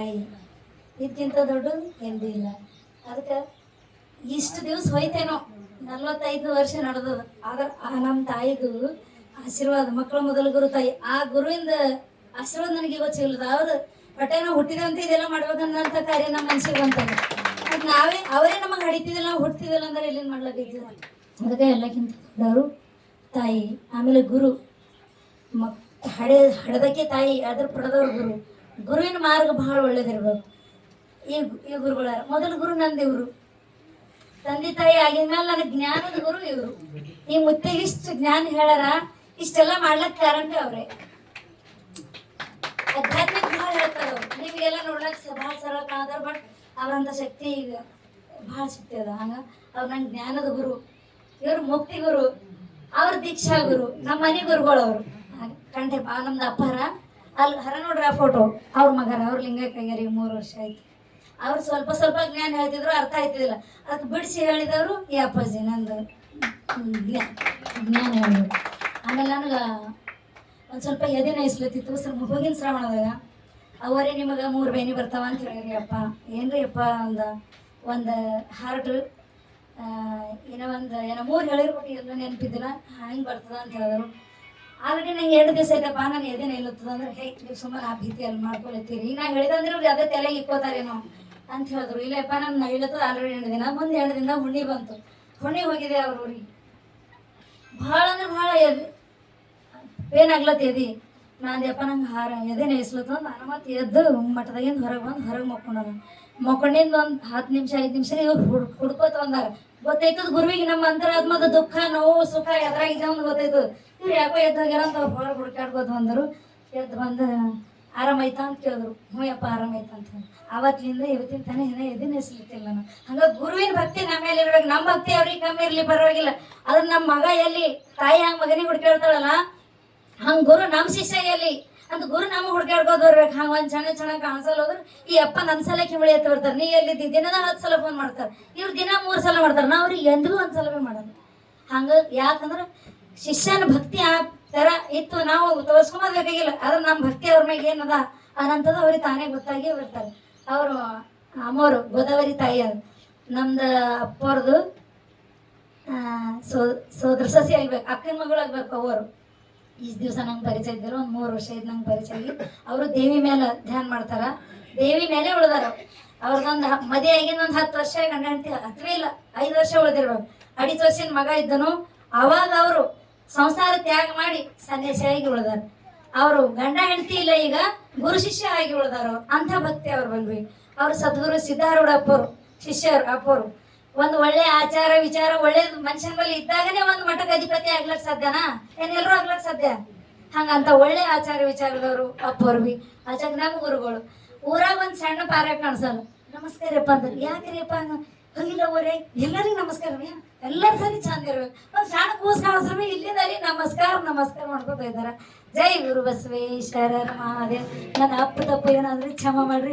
ತಾಯಿ. ಇದಕ್ಕಿಂತ ದೊಡ್ಡದು ಎಂದೂ ಅದಕ್ಕೆ ಇಷ್ಟು ದಿವಸ ಹೋಯ್ತೇನೋ. ನಲ್ವತ್ತೈದು ವರ್ಷ ನಡೆದದ. ಆದ್ರೆ ಆ ನಮ್ಮ ತಾಯಿದು ಆಶೀರ್ವಾದ, ಮಕ್ಕಳ ಮೊದಲ ಗುರು ತಾಯಿ. ಆ ಗುರುವಿಂದ ಆಶೀರ್ವಾದ ನನಗೆ ಇವತ್ತು ಸಿಗಲ್ಲದ ಅವ್ರು ನಾವು ಹುಟ್ಟಿದಂತ ಇದೆಲ್ಲ ಮಾಡ್ಬೇಕನ್ನಂತ ಕಾರ್ಯ ನಮ್ಮ ಮನ್ಸಿಗೆ ಬಂತದ. ಅದು ನಾವೇ, ಅವರೇ ನಮಗೆ ಹಡಿತಿದ್ದಿಲ್ಲ, ನಾವು ಹುಟ್ಟಿದಿಲ್ಲ ಅಂದ್ರೆ ಎಲ್ಲಿಂದ ಮಾಡ್ಲಾಗಿದ್ದು ಅದಕ್ಕೆ ಎಲ್ಲಕ್ಕಿಂತ ದೊಡ್ಡವರು ತಾಯಿ, ಆಮೇಲೆ ಗುರು. ಮಕ್ ಹಡೆ, ಹಡದಕ್ಕೆ ತಾಯಿ, ಅದ್ರ ಪಡೆದವ್ರು ಗುರು. ಗುರುವಿನ ಮಾರ್ಗ ಬಹಳ ಒಳ್ಳೇದಿರ್ಬೇಕು ಈ ಈ ಗುರುಗಳ, ಮೊದಲು ಗುರು ನಂದಿವ್ರು ತಂದೆ ತಾಯಿ ಆಗಿದ ಮೇಲೆ ನನಗೆ ಜ್ಞಾನದ ಗುರು ಇವರು. ಈ ಮುತ್ತಿಗೆ ಇಷ್ಟು ಜ್ಞಾನ ಹೇಳಾರ, ಇಷ್ಟೆಲ್ಲ ಮಾಡ್ಲಕ್ ಕಾರಣ ಅವ್ರೆ. ಆಧ್ಯಾತ್ಮಿಕ ಬಹಳ ಹೇಳ್ತಾರ ನಿಮಗೆಲ್ಲ ನೋಡ್ಲಕ್ ಬಹಳ ಸರಳ ಕಾಣ್ತಾರ ಬಟ್ ಅವ್ರಂತ ಶಕ್ತಿ ಈಗ ಬಹಳ ಶಕ್ತಿ ಅದ. ಹಂಗ ಅವ್ರು ನಂಗೆ ಜ್ಞಾನದ ಗುರು. ಇವರು ಮುಕ್ತಿ ಗುರು. ಅವ್ರ ದೀಕ್ಷಾ ಗುರು. ನಮ್ಮ ಮನೆ ಗುರುಗಳು ಅವರು ಕಂಠೆ ನಮ್ದು ಅಪ್ಪರ ಅಲ್ಲಿ ಹರ ನೋಡ್ರಿ ಆ ಫೋಟೋ ಅವ್ರ ಮಗರ, ಅವ್ರ ಲಿಂಗಕ್ಕಾಗ್ಯಾರ ಈಗ ಮೂರು ವರ್ಷ ಆಯ್ತು. ಅವ್ರು ಸ್ವಲ್ಪ ಸ್ವಲ್ಪ ಜ್ಞಾನ ಹೇಳ್ತಿದ್ರು, ಅರ್ಥ ಆಯ್ತಿದಿಲ್ಲ ಅದಕ್ಕೆ ಬಿಡಿಸಿ ಹೇಳಿದವರು ಈ ಅಪ್ಪಾಜಿ, ನಂದು. ಜ್ಞಾನ ಜ್ಞಾನ ಹೇಳಿದ್ರು ಆಮೇಲೆ ನನಗೆ ಒಂದು ಸ್ವಲ್ಪ ಎದೆ ನೈಸ್ಲತ್ತಿತ್ತು ಸರ್ ಹೋಗಿನ ಶ್ರಾವಣದಾಗ. ಅವರೇ ನಿಮಗೆ ಮೂರು ಬೇನಿ ಬರ್ತಾವ ಅಂತ ಹೇಳಿರಿ ಅಪ್ಪ ರೀ ಅಪ್ಪ ಅಂದ. ಒಂದು ಹಾರ್ಟ್ ಏನೋ ಒಂದು, ಏನೋ ಮೂರು ಹೇಳಿರ್ಬಿಟ್ಟು ಎಲ್ಲ ನೆನಪಿದ್ದಿಲ್ಲ. ಹೆಂಗೆ ಬರ್ತದ ಅಂತ ಹೇಳಿದ್ರು. ಆಲ್ರೆಡಿ ನಂಗೆ ಎರಡು ದಿವಸ ಆಯ್ತಪ್ಪ ನಾನು ಎದೆ ನಿಲ್ಲುತ್ತದ ಅಂದ್ರೆ, ಹೇ, ನೀವು ಸುಮ್ಮನೆ ಆ ಭೀತಿ ಅಲ್ಲಿ ಮಾಡ್ಕೊಳತ್ತೀರಿ. ಈಗ ನಾ ಹೇಳಿದಂದ್ರೆ ಅವ್ರು ಅದೇ ತಲೆಗೆ ಇಕ್ಕೋತಾರೇನೋ ಅಂತ ಹೇಳಿದ್ರು. ಇಲ್ಲಪ್ಪ ನಾನು ಇಲ್ಲತ್ತದ ಆಲ್ರೆಡಿ ಎರಡು ದಿನ. ಮುಂದೆ ಎರಡು ದಿನ ಹುಣ್ಣಿ ಬಂತು. ಹುಣ್ಣಿ ಹೋಗಿದೆ ಅವ್ರ ಊರಿಗೆ. ಭಾಳ ಅಂದ್ರೆ ಭಾಳ ಎದೆ ಏನಾಗ್ಲತ್ತೇದಿ ನಾಂದ್ಯಪ್ಪ ನಂಗೆ ಹಾರ ಎದೆ ನೇಸ್ಲತ್ತ ನಾನು ಮತ್ತೆ ಎದ್ದು ಮಠದಾಗಿಂದ ಹೊರಗೆ ಬಂದು ಹೊರಗೆ ಮಕ್ಕೊಂಡದ ಮಕ್ಕೊಂಡಿಂದ ಒಂದು ಹತ್ತು ನಿಮಿಷ, ಐದು ನಿಮಿಷ ಇವ್ರು ಹುಡ್ ಹುಡ್ಕೋತ ಬಂದಾರ. ಗೊತ್ತಾಯ್ತದ ಗುರುವಿಗೆ ನಮ್ಮ ಅಂತರಾತ್ಮದ ದುಃಖ, ನೋವು, ಸುಖ ಎದ್ರಾಗಿದೆ ಅಂತ ಗೊತ್ತೈತದ. ಇವ್ರು ಯಾಕೋ ಎದ್ದು ಹೋಗ್ಯಾರ ಅಂತ ಹೊರಗೆ ಹುಡುಕಾಡ್ಬೋದು ಬಂದರು ಎದ್ದು ಬಂದು ಆರಾಮಾಯ್ತಾ ಅಂತ ಕೇಳಿದ್ರು. ಹ್ಞೂ ಯಪ್ಪ, ಆರಾಮಾಯ್ತು ಅಂತ ಅವತ್ತಿನಿಂದ ಇವತ್ತಿನ ತಾನೇ ಏನೋ ಎದೆ ನೆಸ್ಲಿತ್ತಿಲ್ಲ ನಾನು. ಹಂಗ ಗುರುವಿನ ಭಕ್ತಿ ನಮ್ಮ ಮೇಲೆ ಇರ್ಬೇಕು. ನಮ್ಮ ಭಕ್ತಿ ಅವ್ರಿಗೆ ಕಮ್ಮಿ ಇರಲಿ, ಪರವಾಗಿಲ್ಲ. ಅದನ್ನ ನಮ್ಮ ಮಗ ಎಲ್ಲಿ, ತಾಯಿ ಹಂಗೆ ಮಗನಿಗೆ ಹುಡ್ಕಾಡ್ತಾಳಲ್ಲ ಹಂಗ ಗುರು ನಮ್ಮ ಶಿಷ್ಯ ಎಲ್ಲಿ? ಅಂತ ಗುರು ನಮಗೆ ಹುಡ್ಕಾಡ್ಕೋದ್ ಬರ್ಬೇಕು. ಹಂಗ ಒಂದ್ ಚೆನ್ನಾಗಿ ಚೆನ್ನಾಗಿ ಕಾಣಿಸಲ್ಲ ಹೋದ್ರೆ, ಈ ಅಪ್ಪ ನನ್ನ ಸಲ ಕಿಮಳಿ ಎತ್ತ ಬರ್ತಾರೆ ನೀ ಎಲ್ಲಿದ್ದಿ? ದಿನದ ಹತ್ತು ಸಲ ಫೋನ್ ಮಾಡ್ತಾರೆ. ಇವ್ರು ದಿನ ಮೂರು ಸಲ ಮಾಡ್ತಾರೆ. ನಾ ಅವ್ರಿಗೆ ಎಂದಿಗೂ ಒಂದು ಮಾಡಲ್ಲ. ಹಂಗ ಯಾಕಂದ್ರೆ ಶಿಷ್ಯನ ಭಕ್ತಿ ಆ ತರ ಇತ್ತು, ನಾವು ತೋರಿಸ್ಕೊಂಬರ್ಬೇಕಾಗಿಲ್ಲ ಆದ್ರೆ ನಮ್ಮ ಭಕ್ತಿ ಅವ್ರ ಮ್ಯಾಗ ಏನದ? ಅನಂತದ ಅವ್ರಿಗೆ ತಾನೇ ಗೊತ್ತಾಗಿ ಬರ್ತಾರೆ. ಅವರು ಅಮ್ಮೋರು, ಗೋದಾವರಿ ತಾಯಿ ಅದು ನಮ್ದು ಅಪ್ಪವ್ರದ್ದು ಸೋ, ಸೋದ್ರ ಸಸಿ ಆಗ್ಬೇಕು, ಅಕ್ಕನ ಮಗಳು ಆಗ್ಬೇಕು ಅವರು. ಈ ದಿವಸ ನಂಗೆ ಪರಿಚಯ ಇದ್ದರು ಒಂದು ಮೂರು ವರ್ಷ ಇದ್ದು ನಂಗೆ ಪರಿಚಯ ಆಗಿ. ಅವರು ದೇವಿ ಮೇಲೆ ಧ್ಯಾನ ಮಾಡ್ತಾರ. ದೇವಿ ಮೇಲೆ ಉಳ್ದಾರ. ಅವ್ರದ್ದೊಂದು ಮದಿ ಆಗಿನ ಒಂದು ಹತ್ತು ವರ್ಷ ಗಂಡ ಹೆಂಡತಿ ಹತ್ತವೇ ಇಲ್ಲ, ಐದು ವರ್ಷ ಉಳಿದಿರ್ಬೇಕು. ಅಡಿತ ವರ್ಷದ ಮಗ ಇದ್ದನು, ಅವಾಗ ಅವರು ಸಂಸಾರ ತ್ಯಾಗ ಮಾಡಿ ಸನ್ಯಾಸಿಯಾಗಿ ಉಳಿದಾರೆ. ಅವರು ಗಂಡ ಹೆಂಡತಿ ಇಲ್ಲ ಈಗ, ಗುರು ಶಿಷ್ಯ ಆಗಿ ಉಳಿದಾರು ಅಂಥ ಭಕ್ತಿ ಅವ್ರು ಬಂದ್ವಿ. ಅವರು ಸದ್ಗುರು ಸಿದ್ಧಾರೂಢ ಅಪ್ಪರು, ಶಿಷ್ಯರು, ಅಪ್ಪರು. ಒಂದು ಒಳ್ಳೆ ಆಚಾರ ವಿಚಾರ, ಒಳ್ಳೆ ಮನುಷ್ಯನ ಇದ್ದಾಗನೇ ಒಂದು ಮಠಕ್ಕೆ ಅಧಿಪತಿ ಆಗ್ಲಕ್ ಸಾಧ್ಯನಾ? ಏನೆಲ್ಲರೂ ಆಗ್ಲಕ್ ಸಾಧ್ಯ? ಹಂಗಂತ ಒಳ್ಳೆ ಆಚಾರ ವಿಚಾರದವರು ಅಪ್ಪರ್ವಿ ಬಿ. ಆಚಾರ ನಮ್ಮ ಗುರುಗಳು. ಊರಾಗ ಒಂದು ಸಣ್ಣ ಪಾರ್ಯ ಕಾಣಿಸಲ್ಲ. ನಮಸ್ಕಾರಪ್ಪ ಅಂದ್ರೆ. ಯಾಕ್ರಿಯಪ್ಪ ಹಂಗ ಹೋಗಿಲ್ಲ ಊರೇ ಎಲ್ಲರಿಗೂ ನಮಸ್ಕಾರ ಎಲ್ಲರ ಸರಿ ಚಂದ ಇರ್ಬೇಕು. ಒಂದು ಸಣ್ಣ ಕೂಸ್ ಕಾಣಿಸ್ರಿ ಇಲ್ಲಿಂದ ಅಲ್ಲಿ ನಮಸ್ಕಾರ ನಮಸ್ಕಾರ ಮಾಡ್ಕೊತಾ ಇದ್ದಾರೆ. ಜೈ ಗುರು ಬಸವೇಶ್ವರ ಮಹಾದೇವ್. ನನ್ನ ಅಪ್ಪ ತಪ್ಪು ಏನಾದ್ರೂ ಕ್ಷಮ ಮಾಡ್ರಿ.